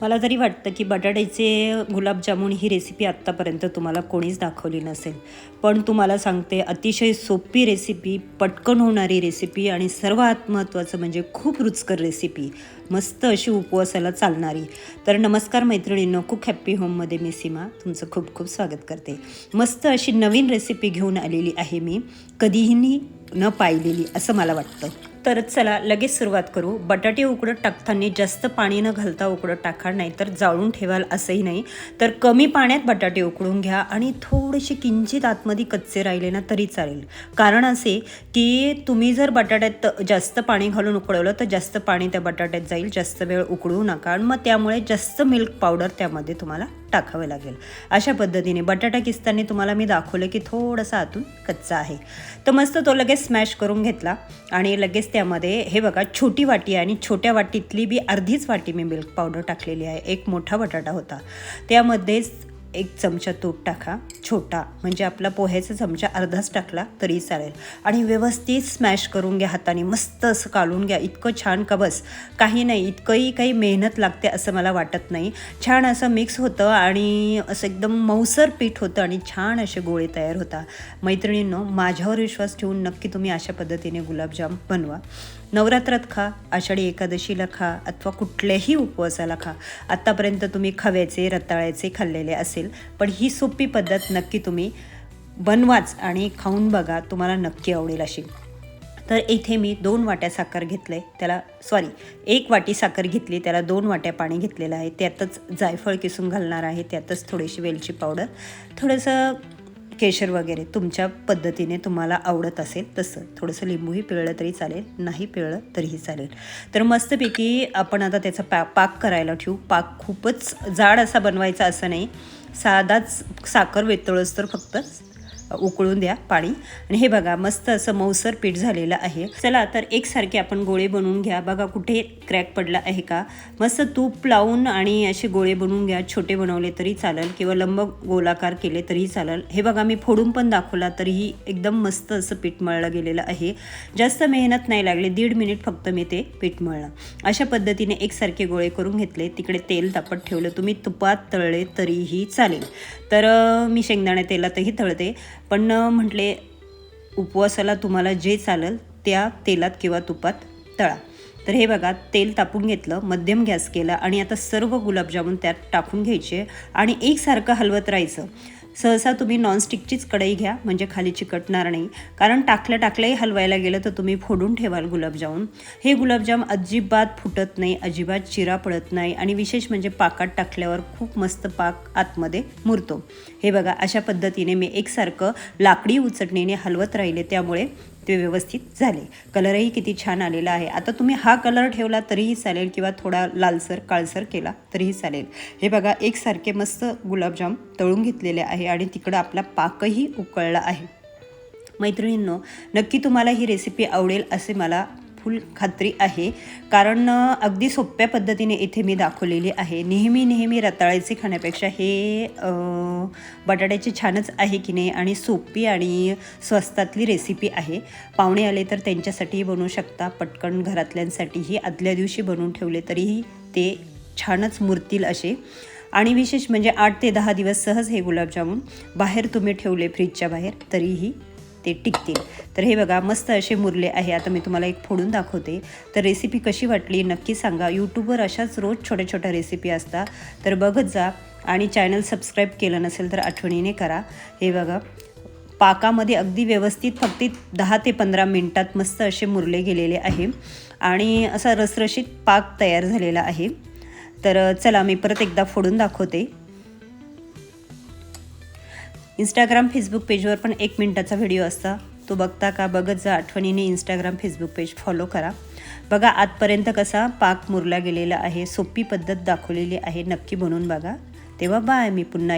मला तरी वाटतं की बटाट्याचे गुलाबजामुन ही रेसिपी आत्तापर्यंत तुम्हाला कोणीच दाखवली नसेल पण तुम्हाला सांगते अतिशय सोपी रेसिपी पटकन होणारी रेसिपी आणि सर्वात महत्त्वाचं म्हणजे खूप रुचकर रेसिपी मस्त अशी उपवासाला चालणारी. तर नमस्कार मैत्रिणींनो खूप हॅप्पी होममध्ये मी सीमा. तुमचं खूप खूप स्वागत करते. मस्त अशी नवीन रेसिपी घेऊन आलेली आहे मी. कधीही न पाहिलेली असं मला वाटतं. तर चला लगेच सुरुवात करू. बटाटे उकडत टाकताना जास्त पाणी न घालता उकडत टाका नाही तर जाळून ठेवाल असंही नाही. तर कमी पाण्यात बटाटे उकडून घ्या आणि थोडेसे किंचित आतमध्ये कच्चे राहिले ना तरी चालेल. कारण असे की तुम्ही जर बटाट्यात जास्त पाणी घालून उकळवलं तर जास्त पाणी त्या बटाट्यात जाईल जास्त वेळ उकळू नका. आणि मग त्यामुळे जास्त मिल्क पावडर त्यामध्ये तुम्हाला टाकावं लागेल. अशा पद्धतीने बटाटा किसताना तुम्हाला मी दाखवलं की थोडासा आतून कच्चा आहे. तर मस्त तो लगेच स्मॅश करून घेतला. आणि लगेच त्यामध्ये हे बघा छोटी वाटी आहे आणि छोट्या वाटीतली बी अर्धीच वाटी मी मिल्क पावडर टाकलेली आहे. एक मोठा बटाटा होता. त्यामध्येच एक चमचा तूप टाका छोटा म्हणजे आपला पोह्याचा चमचा अर्धाच टाकला तरी चालेल. आणि व्यवस्थित स्मॅश करून घ्या हाताने मस्त असं काढून घ्या. इतकं छान का बस? काही नाही इतकंही काही मेहनत लागते असं मला वाटत नाही. छान असं मिक्स होतं आणि असं एकदम मऊसर पीठ होतं आणि छान असे गोळे तयार होता. मैत्रिणींनो माझ्यावर विश्वास ठेवून नक्की तुम्ही अशा पद्धतीने गुलाबजाम बनवा. नवरात्रात खा आषाढी एकादशीला खा अथवा कुठल्याही उपवासाला खा. आत्तापर्यंत तुम्ही खव्याचे रताळ्याचे खाल्लेले असेल पण ही सोपी पद्धत नक्की तुम्ही बनवाच आणि खाऊन बघा तुम्हाला नक्की आवडेल अशी. तर इथे मी दोन वाट्या साखर घेतले त्याला सॉरी एक वाटी साखर घेतली त्याला दोन वाट्या पाणी घेतलेलं आहे. त्यातच जायफळ किसून घालणार आहे त्यातच थोडीशी वेलची पावडर थोडंसं केशर वगैरे तुमच्या पद्धतीने तुम्हाला आवडत असेल तसं. थोडंसं लिंबूही पिळलं तरी चालेल नाही पिळलं तरीही चालेल. तर मस्तपैकी आपण आता त्याचा पा पाक करायला ठेवू. पाक खूपच जाड असा बनवायचा असं नाही. साधाच साखर वेतळच तर फक्त. उकळून द्या पाणी. आणि हे बघा मस्त असं मऊसर पीठ झालेलं आहे. चला तर एकसारखे आपण गोळे बनवून घ्या. बघा कुठे क्रॅक पडला आहे का. मस्त तूप लावून आणि असे गोळे बनवून घ्या. छोटे बनवले तरी चालेल किंवा लंब गोलाकार केले तरीही चालेल. हे बघा मी फोडून पण दाखवला तरीही एकदम मस्त असं पीठ मळलं गेलेलं आहे. जास्त मेहनत नाही लागली. दीड मिनिट फक्त मी ते पीठ मळलं. अशा पद्धतीने एकसारखे गोळे करून घेतले. तिकडे तेल तापत ठेवलं. तुम्ही तुपात तळले तरीही चालेल. तर मी शेंगदाण्या तेलातही तळते. पण म्हटले उपवासाला तुम्हाला जे चालेल त्या तेलात किंवा तुपात तळा. तर हे बघा तेल तापून घेतलं मध्यम गॅस केला आणि आता सर्व गुलाबजामुन त्यात टाकून घ्यायचे आणि एकसारखं हलवत राहायचं. सहसा तुम्ही नॉनस्टिकचीच कढई घ्या म्हणजे खाली चिकटणार नाही. कारण टाकल्या टाकलंही हलवायला गेलं तर तुम्ही फोडून ठेवाल गुलाबजामून. हे गुलाबजाम अजिबात फुटत नाही अजिबात चिरा पडत नाही आणि विशेष म्हणजे पाकात टाकल्यावर खूप मस्त पाक आतमध्ये मुरतो. हे बघा अशा पद्धतीने मी एकसारखं लाकडी उचटणीने हलवत राहिले त्यामुळे ते व्यवस्थित झाले. कलरही किती छान आलेला आहे. आता तुम्ही हा कलर ठेवला तरीही चालेल किंवा थोडा लालसर काळसर केला तरीही चालेल. हे बघा एकसारखे मस्त गुलाबजाम तळून घेतलेले आहे आणि तिकडं आपला पाकही उकळला आहे. मैत्रिणींनो नक्की तुम्हाला ही रेसिपी आवडेल असे मला फुल खात्री आहे. कारण अगदी सोप्या पद्धतीने इथे मी दाखवलेली आहे. नेहमी नेहमी रताळ्याचे खाण्यापेक्षा हे बटाट्याचे छानच आहे की नाही आणि सोपी आणि स्वस्तातली रेसिपी आहे. पाहुणे आले तर त्यांच्यासाठीही बनवू शकता. पटकन घरातल्यांसाठीही. आदल्या दिवशी बनवून ठेवले तरीही ते छानच मुरतील असे. आणि विशेष म्हणजे आठ ते दहा दिवस सहज हे गुलाबजामुन बाहेर तुम्ही ठेवले फ्रीजच्या बाहेर तरीही ते टिकतील. तर हे बघा मस्त असे मुरले आहे. आता मी तुम्हाला एक फोडून दाखवते. तर रेसिपी कशी वाटली नक्की सांगा. यूट्यूबवर अशाच रोज छोट्या छोट्या रेसिपी असतात. तर बघत जा आणि चॅनल सबस्क्राईब केलं नसेल तर आठवणीने करा. हे बघा पाकामध्ये अगदी व्यवस्थित फक्त दहा ते पंधरा मिनटात मस्त असे मुरले गेलेले आहे. आणि असा रसरशीत पाक तयार झालेला आहे. तर चला मी परत एकदा फोडून दाखवते. इंस्टाग्राम फेसबुक पेजवर पण एक मिनटाचा व्हिडिओ असता. तो बघता का बघत जा आठवणीने इंस्टाग्राम फेसबुक पेज फॉलो करा. बघा आजपर्यंत कसा पाक मुरला गेलेला आहे सोपी पद्धत दाखवलेली आहे नक्की बनवून बघा. तेव्हा बाय मी पुन्हा